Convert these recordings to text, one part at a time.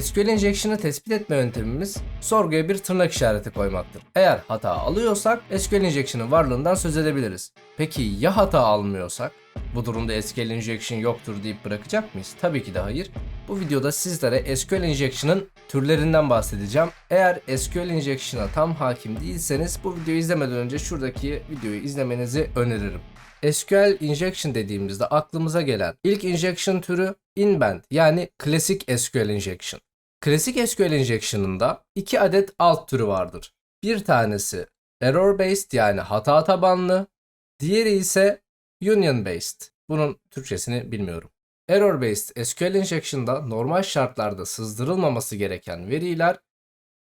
SQL injection'ı tespit etme yöntemimiz sorguya bir tırnak işareti koymaktır. Eğer hata alıyorsak SQL injection'ın varlığından söz edebiliriz. Peki ya hata almıyorsak? Bu durumda SQL injection yoktur deyip bırakacak mıyız? Tabii ki de hayır. Bu videoda sizlere SQL injection'ın türlerinden bahsedeceğim. Eğer SQL injection'a tam hakim değilseniz bu videoyu izlemeden önce şuradaki videoyu izlemenizi öneririm. SQL injection dediğimizde aklımıza gelen ilk injection türü inbound yani klasik SQL injection. Klasik SQL injection'ında iki adet alt türü vardır. Bir tanesi error based yani hata tabanlı, diğeri ise union based. Bunun Türkçesini bilmiyorum. Error based SQL injection'da normal şartlarda sızdırılmaması gereken veriler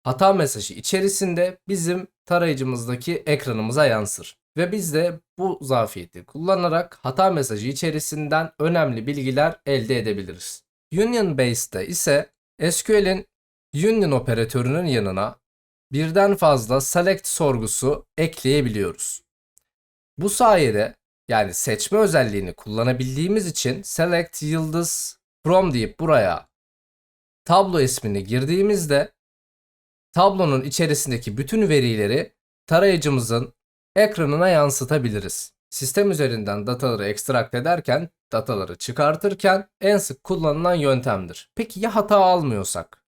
hata mesajı içerisinde bizim tarayıcımızdaki ekranımıza yansır. Ve biz de bu zafiyeti kullanarak hata mesajı içerisinden önemli bilgiler elde edebiliriz. Union Based'de ise SQL'in union operatörünün yanına birden fazla select sorgusu ekleyebiliyoruz. Bu sayede yani seçme özelliğini kullanabildiğimiz için select yıldız from deyip buraya tablo ismini girdiğimizde tablonun içerisindeki bütün verileri tarayıcımızın ekranına yansıtabiliriz. Sistem üzerinden dataları ekstrakt ederken, dataları çıkartırken en sık kullanılan yöntemdir. Peki ya hata almıyorsak?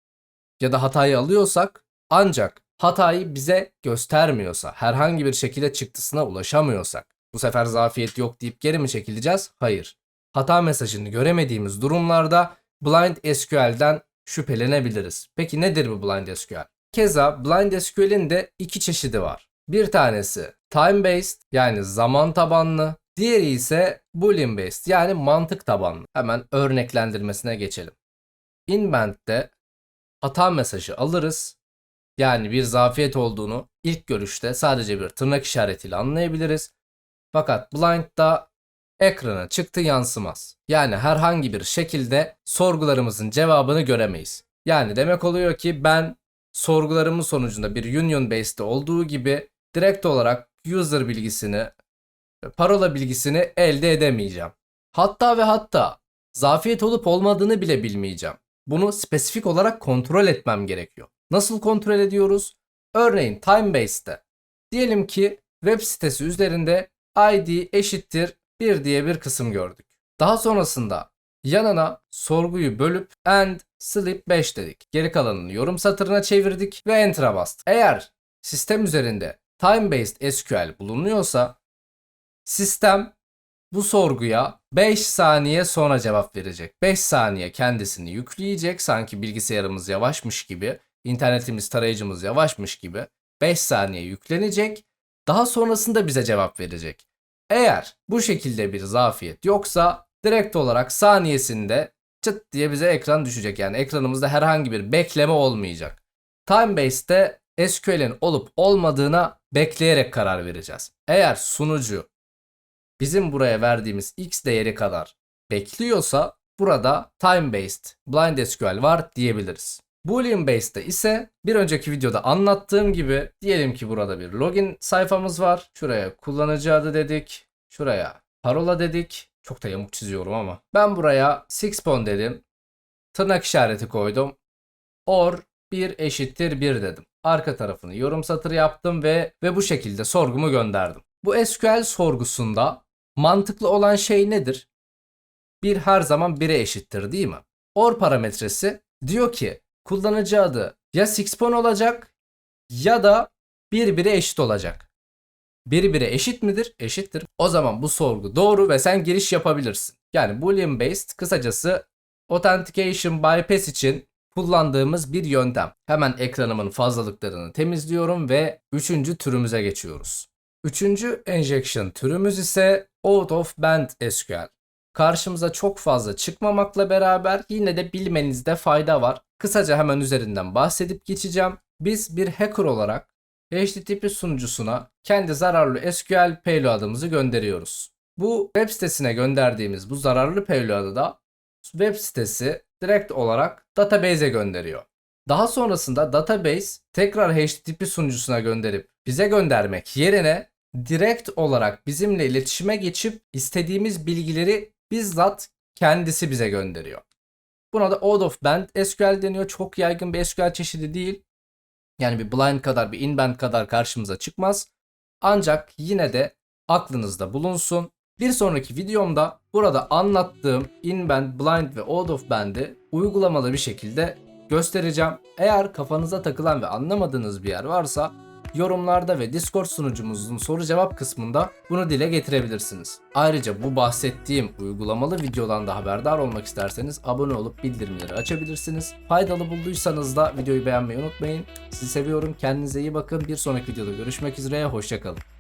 Ya da hatayı alıyorsak ancak hatayı bize göstermiyorsa, herhangi bir şekilde çıktısına ulaşamıyorsak, bu sefer zafiyet yok deyip geri mi çekileceğiz? Hayır. Hata mesajını göremediğimiz durumlarda Blind SQL'den şüphelenebiliriz. Peki nedir bu Blind SQL? Keza Blind SQL'in de iki çeşidi var. Bir tanesi time based yani zaman tabanlı, diğeri ise boolean based yani mantık tabanlı. Hemen örneklendirmesine geçelim. Inbound'de hata mesajı alırız. Yani bir zafiyet olduğunu ilk görüşte sadece bir tırnak işaretiyle anlayabiliriz. Fakat blind'da ekrana çıktı yansımaz. Yani herhangi bir şekilde sorgularımızın cevabını göremeyiz. Yani demek oluyor ki ben sorgularımın sonucunda bir union based'de olduğu gibi direkt olarak user bilgisini, parola bilgisini elde edemeyeceğim. Hatta ve hatta zafiyet olup olmadığını bile bilmeyeceğim. Bunu spesifik olarak kontrol etmem gerekiyor. Nasıl kontrol ediyoruz? Örneğin time based'de. Diyelim ki web sitesi üzerinde id eşittir 1 diye bir kısım gördük. Daha sonrasında yanına sorguyu bölüp and sleep 5 dedik. Geri kalanını yorum satırına çevirdik ve enter'a bastık. Eğer sistem üzerinde time based SQL bulunuyorsa sistem bu sorguya 5 saniye sonra cevap verecek. 5 saniye kendisini yükleyecek sanki bilgisayarımız yavaşmış gibi, internetimiz tarayıcımız yavaşmış gibi 5 saniye yüklenecek. Daha sonrasında bize cevap verecek. Eğer bu şekilde bir zafiyet yoksa direkt olarak saniyesinde çıt diye bize ekran düşecek. Yani ekranımızda herhangi bir bekleme olmayacak. Time based'de SQL'in olup olmadığına bekleyerek karar vereceğiz. Eğer sunucu bizim buraya verdiğimiz x değeri kadar bekliyorsa burada time based blind SQL var diyebiliriz. Boolean based'de ise bir önceki videoda anlattığım gibi diyelim ki burada bir login sayfamız var. Şuraya kullanıcı adı dedik. Şuraya parola dedik. Çok da yamuk çiziyorum ama. Ben buraya sixpon dedim. Tırnak işareti koydum. Or 1 eşittir 1 dedim. Arka tarafını yorum satırı yaptım ve ve bu şekilde sorgumu gönderdim. Bu SQL sorgusunda mantıklı olan şey nedir? Bir her zaman 1'e eşittir değil mi? Or parametresi diyor ki kullanıcı adı ya sixpon olacak ya da 1 1'e eşit olacak. 1 1'e eşit midir? Eşittir. O zaman bu sorgu doğru ve sen giriş yapabilirsin. Yani boolean based kısacası authentication bypass için kullandığımız bir yöntem. Hemen ekranımın fazlalıklarını temizliyorum ve üçüncü türümüze geçiyoruz. Üçüncü injection türümüz ise out of band SQL. Karşımıza çok fazla çıkmamakla beraber yine de bilmenizde fayda var. Kısaca hemen üzerinden bahsedip geçeceğim. Biz bir hacker olarak HTTP sunucusuna kendi zararlı SQL payload'ımızı gönderiyoruz. Bu web sitesine gönderdiğimiz bu zararlı payload'ı da web sitesi direkt olarak database'e gönderiyor. Daha sonrasında database tekrar HTTP sunucusuna gönderip bize göndermek yerine direkt olarak bizimle iletişime geçip istediğimiz bilgileri bizzat kendisi bize gönderiyor. Buna da out of band SQL deniyor. Çok yaygın bir SQL çeşidi değil. Yani bir blind kadar bir in-band kadar karşımıza çıkmaz. Ancak yine de aklınızda bulunsun. Bir sonraki videomda burada anlattığım in-band, blind ve out of band'i uygulamalı bir şekilde göstereceğim. Eğer kafanıza takılan ve anlamadığınız bir yer varsa yorumlarda ve Discord sunucumuzun soru cevap kısmında bunu dile getirebilirsiniz. Ayrıca bu bahsettiğim uygulamalı videodan da haberdar olmak isterseniz abone olup bildirimleri açabilirsiniz. Faydalı bulduysanız da videoyu beğenmeyi unutmayın. Sizi seviyorum. Kendinize iyi bakın. Bir sonraki videoda görüşmek üzere. Hoşçakalın.